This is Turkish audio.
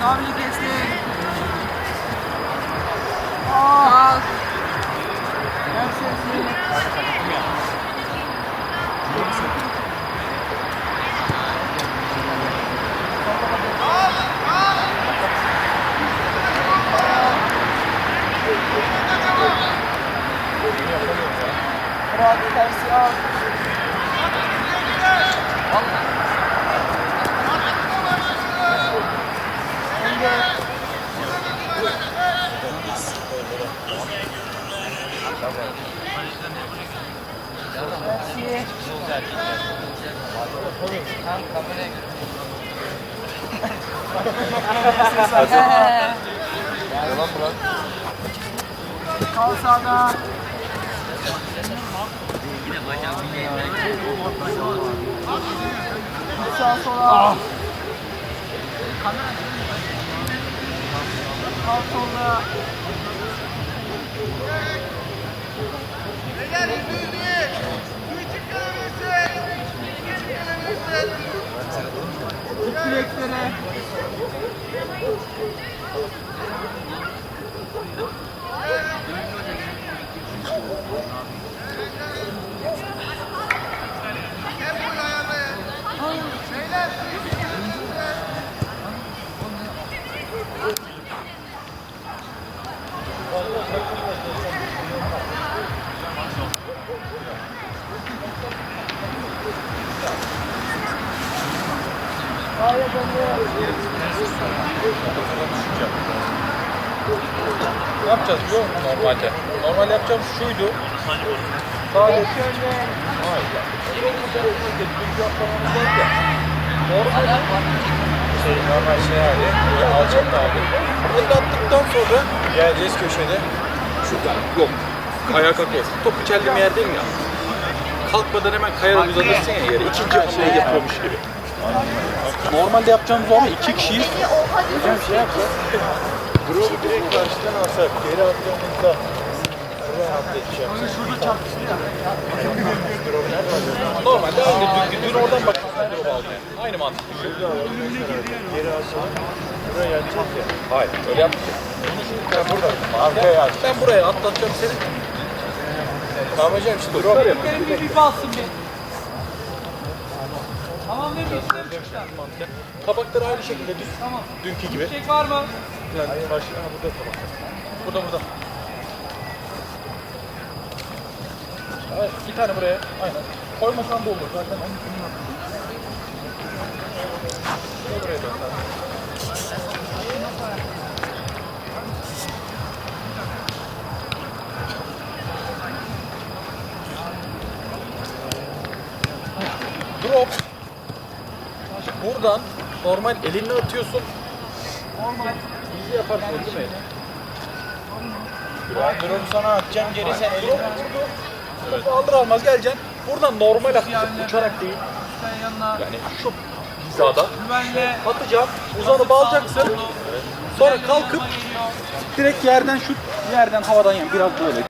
Mavili kesti. Kalk. Ver sesi. Murat tersi al. Önde. Tersi. Yalan bırak. Kal sağda. Git sağa sola. Kal solda. Tut direklere. Ne yapacağız biliyor musun normalde? Normal yapacağım şuydu. Sadece. Hayır. Dünkü ya. Şey, normal şey hali. Böyle alçak hali. Bunu attıktan sonra geleceğiz köşede. Şuradan. Yok. Kaya kalkıyor. Top içerdiğim yerdeyim ya. Kalkmadan hemen kayarak uzanırsın ya yere. İkinci hamleyi yapıyormuş gibi. Normalde yapacağımız o ama iki kişiyiz. Hocam şey yapacağız. Drop'u direkt karşıdan alsak, geri attığımızda şuraya atlayacağım. Şurada çarpıştı ya. Normalde aynı dün oradan bak drop aldı. Aynı mantık. Geri alsana. Buraya yatacak ya. Hayır, öyle yapmayacağım. Ben burada. Arkaya at. Ben buraya atlatacağım seni. Tamam hocam işte drop yapalım. Benim bir bir bassın bir. Tamam ne bir Kabakları aynı şekilde düz. Tamam. Dünkü gibi. Çek var mı? Yani baş, ha, burada tabak. Burada burada. Evet, bir tane buraya. Aynen. Koymasan da olur. Zaten onun için yaptım. Buraya dön sen. Drop. Buradan normal elinle atıyorsun. Normal. Bizi yaparsın değil mi? Ben drone sana atacağım geri sen Drop eline. vurdu. Topu alır almaz geleceksin. Buradan normal atacaksın. Uçarak değil. Yani şu hizada atacaksın. Uzanıp alacaksın. Sonra kalkıp direkt yerden şut yerden havadan yani biraz böyle